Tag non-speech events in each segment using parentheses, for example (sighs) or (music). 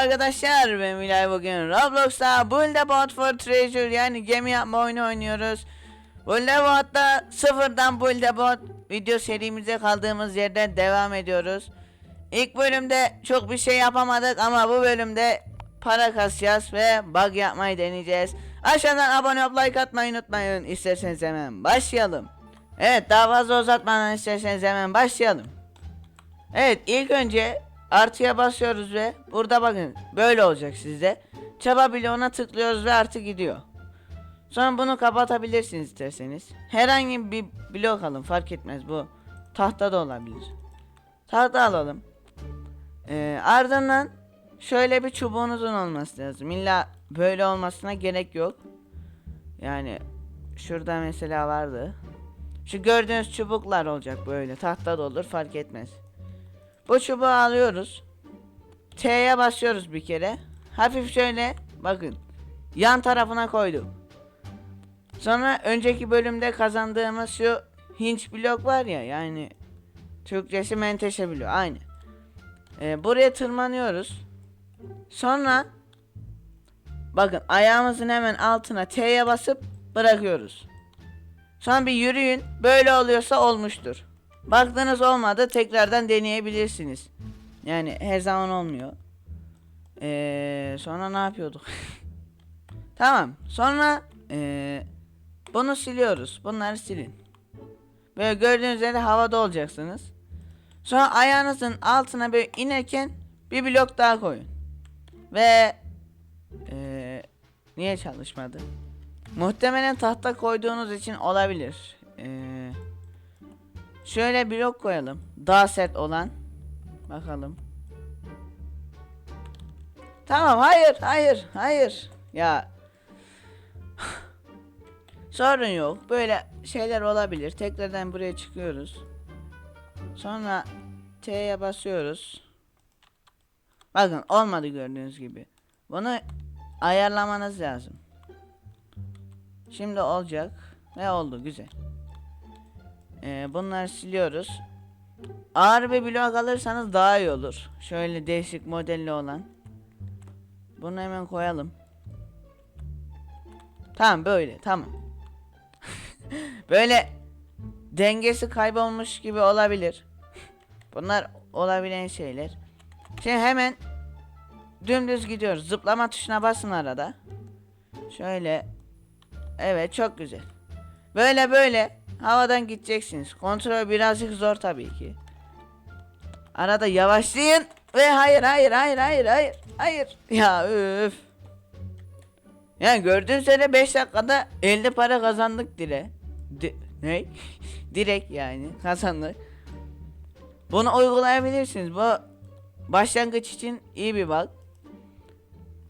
arkadaşlar ben Milay bugün Roblox'ta Build-A-Bot for Treasure yani gemi yapma oyunu oynuyoruz. Build-A-Bot'ta sıfırdan Build-A-Bot video serimize kaldığımız yerden devam ediyoruz. İlk bölümde çok bir şey yapamadık ama bu bölümde para kasacağız ve bug yapmayı deneyeceğiz. Aşağıdan abone olup like atmayı unutmayın. İsterseniz hemen başlayalım. Evet daha fazla uzatmadan isterseniz hemen başlayalım. Evet ilk önce artıya basıyoruz ve burada bakın böyle olacak sizde. Çaba bloğuna tıklıyoruz ve artı gidiyor. Sonra bunu kapatabilirsiniz isterseniz. Herhangi bir blok alın fark etmez bu. Tahta da olabilir. Tahta alalım. Ee, ardından şöyle bir çubuğunuzun olması lazım. İlla böyle olmasına gerek yok. Yani şurada mesela vardı. Şu gördüğünüz çubuklar olacak böyle. Tahta da olur fark etmez. Bu çubuğu alıyoruz. T'ye basıyoruz bir kere. Hafif şöyle bakın. Yan tarafına koydum. Sonra önceki bölümde kazandığımız şu hinç blok var ya yani Türkçesi menteşe bloğu aynı. Ee, buraya tırmanıyoruz. Sonra bakın ayağımızın hemen altına T'ye basıp bırakıyoruz. Sonra bir yürüyün. Böyle oluyorsa olmuştur. Baktınız olmadı tekrardan deneyebilirsiniz. Yani her zaman olmuyor. Ee, sonra ne yapıyorduk? (laughs) tamam. Sonra ee, bunu siliyoruz. Bunları silin. Böyle gördüğünüz üzere havada olacaksınız. Sonra ayağınızın altına böyle inerken bir blok daha koyun. Ve ee, niye çalışmadı? Muhtemelen tahta koyduğunuz için olabilir. Eee Şöyle blok koyalım. Daha sert olan. Bakalım. Tamam hayır hayır hayır. Ya. (sighs) Sorun yok. Böyle şeyler olabilir. Tekrardan buraya çıkıyoruz. Sonra T'ye basıyoruz. Bakın olmadı gördüğünüz gibi. Bunu ayarlamanız lazım. Şimdi olacak. Ve oldu güzel. Ee, bunları siliyoruz. Ağır bir blok alırsanız daha iyi olur. Şöyle değişik modelli olan. Bunu hemen koyalım. Tamam böyle tamam. (laughs) böyle dengesi kaybolmuş gibi olabilir. Bunlar olabilen şeyler. Şimdi hemen dümdüz gidiyoruz. Zıplama tuşuna basın arada. Şöyle. Evet çok güzel. Böyle böyle havadan gideceksiniz. Kontrol birazcık zor tabii ki. Arada yavaşlayın ve hayır hayır hayır hayır hayır hayır. Ya üf. Yani gördüğünüz üzere 5 dakikada 50 para kazandık dire. Di ne? (laughs) Direkt yani kazandık. Bunu uygulayabilirsiniz. Bu başlangıç için iyi bir bak.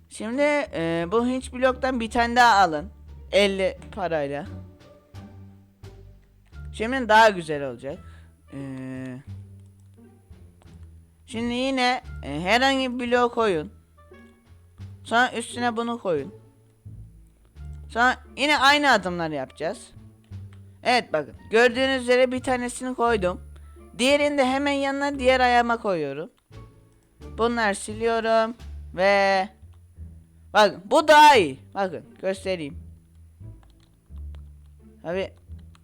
Şimdi e, bu hinç bloktan bir tane daha alın. 50 parayla. Şimdi daha güzel olacak. Ee, şimdi yine e, herhangi bir blok koyun. Sonra üstüne bunu koyun. Sonra yine aynı adımlar yapacağız. Evet bakın gördüğünüz üzere bir tanesini koydum. Diğerini de hemen yanına diğer ayağıma koyuyorum. Bunları siliyorum ve bakın bu daha iyi. Bakın göstereyim. Tabi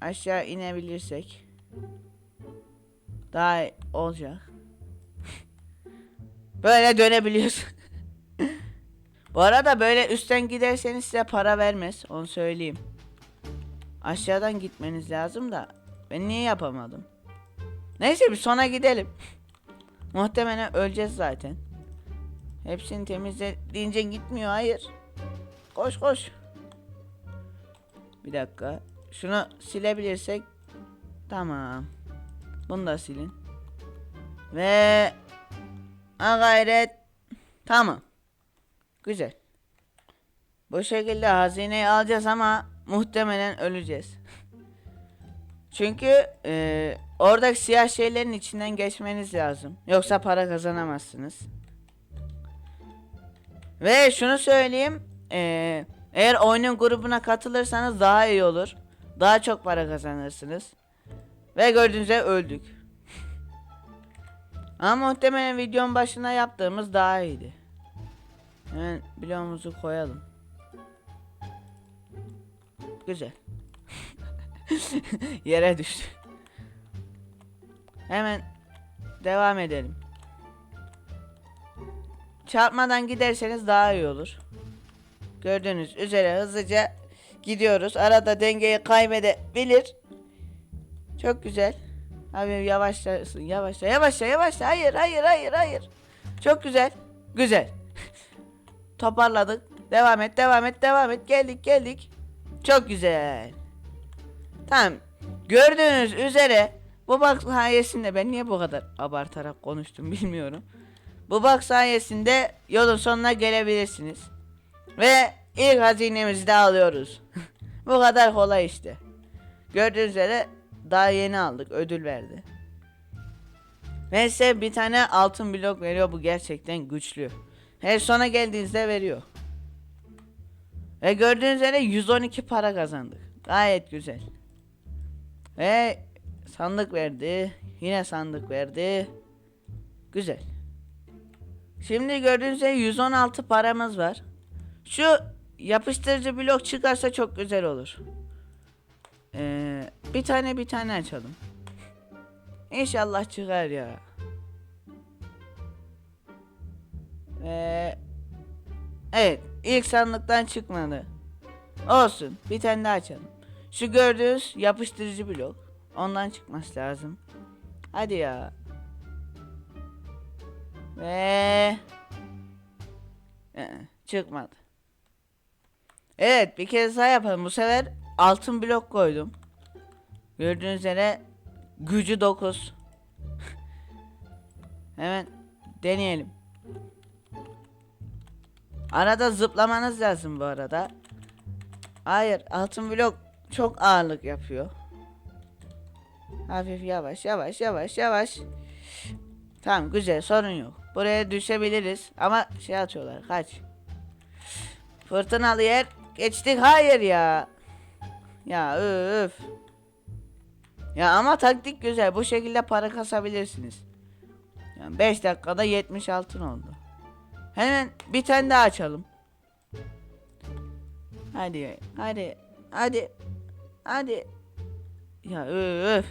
aşağı inebilirsek daha olacak. (laughs) böyle dönebiliyorsun. (laughs) Bu arada böyle üstten giderseniz size para vermez. Onu söyleyeyim. Aşağıdan gitmeniz lazım da ben niye yapamadım? Neyse bir sona gidelim. (laughs) Muhtemelen öleceğiz zaten. Hepsini temizleyince gitmiyor hayır. Koş koş. Bir dakika. Şunu silebilirsek tamam. Bunu da silin. Ve ha gayret tamam. Güzel. Bu şekilde hazineyi alacağız ama muhtemelen öleceğiz. Çünkü e, oradaki siyah şeylerin içinden geçmeniz lazım. Yoksa para kazanamazsınız. Ve şunu söyleyeyim. E, eğer oyunun grubuna katılırsanız daha iyi olur. Daha çok para kazanırsınız. Ve gördüğünüz üzere öldük. Ama muhtemelen videonun başına yaptığımız daha iyiydi. Hemen bloğumuzu koyalım. Güzel. (laughs) Yere düştü. Hemen devam edelim. Çarpmadan giderseniz daha iyi olur. Gördüğünüz üzere hızlıca gidiyoruz. Arada dengeyi kaybedebilir. Çok güzel. Abi yavaşlasın. Yavaşla. Yavaşla. Yavaşla. Hayır. Hayır. Hayır. Hayır. Çok güzel. Güzel. (laughs) Toparladık. Devam et. Devam et. Devam et. Geldik. Geldik. Çok güzel. Tamam. Gördüğünüz üzere bu bak sayesinde ben niye bu kadar abartarak konuştum (laughs) bilmiyorum. Bu bak sayesinde yolun sonuna gelebilirsiniz. Ve ilk hazinemizi de alıyoruz. (laughs) bu kadar kolay işte. Gördüğünüz üzere daha yeni aldık. Ödül verdi. Ve size bir tane altın blok veriyor. Bu gerçekten güçlü. Her sona geldiğinizde veriyor. Ve gördüğünüz üzere 112 para kazandık. Gayet güzel. Ve sandık verdi. Yine sandık verdi. Güzel. Şimdi gördüğünüz üzere 116 paramız var. Şu yapıştırıcı blok çıkarsa çok güzel olur. Ee, bir tane bir tane açalım. İnşallah çıkar ya. Ee, evet ilk sandıktan çıkmadı. Olsun bir tane daha açalım. Şu gördüğünüz yapıştırıcı blok. Ondan çıkması lazım. Hadi ya. Ve Ee, çıkmadı. Evet bir kez daha yapalım. Bu sefer altın blok koydum. Gördüğünüz üzere gücü 9. (laughs) Hemen deneyelim. Arada zıplamanız lazım bu arada. Hayır altın blok çok ağırlık yapıyor. Hafif yavaş yavaş yavaş yavaş. Tamam güzel sorun yok. Buraya düşebiliriz ama şey atıyorlar kaç. Fırtınalı yer geçtik hayır ya. Ya öf. Ya ama taktik güzel bu şekilde para kasabilirsiniz. Yani 5 dakikada 70 altın oldu. Hemen bir tane daha açalım. Hadi hadi hadi hadi. Ya öf.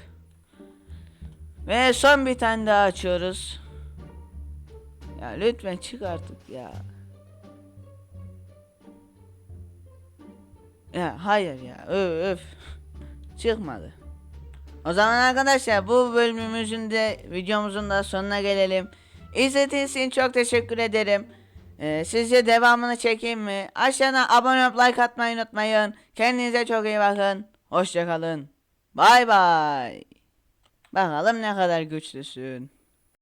Ve son bir tane daha açıyoruz. Ya lütfen çık artık ya. Ya hayır ya öf. Çıkmadı. O zaman arkadaşlar bu bölümümüzün de videomuzun da sonuna gelelim. İzlediğiniz için çok teşekkür ederim. Ee, sizce devamını çekeyim mi? Aşağıdan abone olup like atmayı unutmayın. Kendinize çok iyi bakın. Hoşçakalın. Bay bay. Bakalım ne kadar güçlüsün.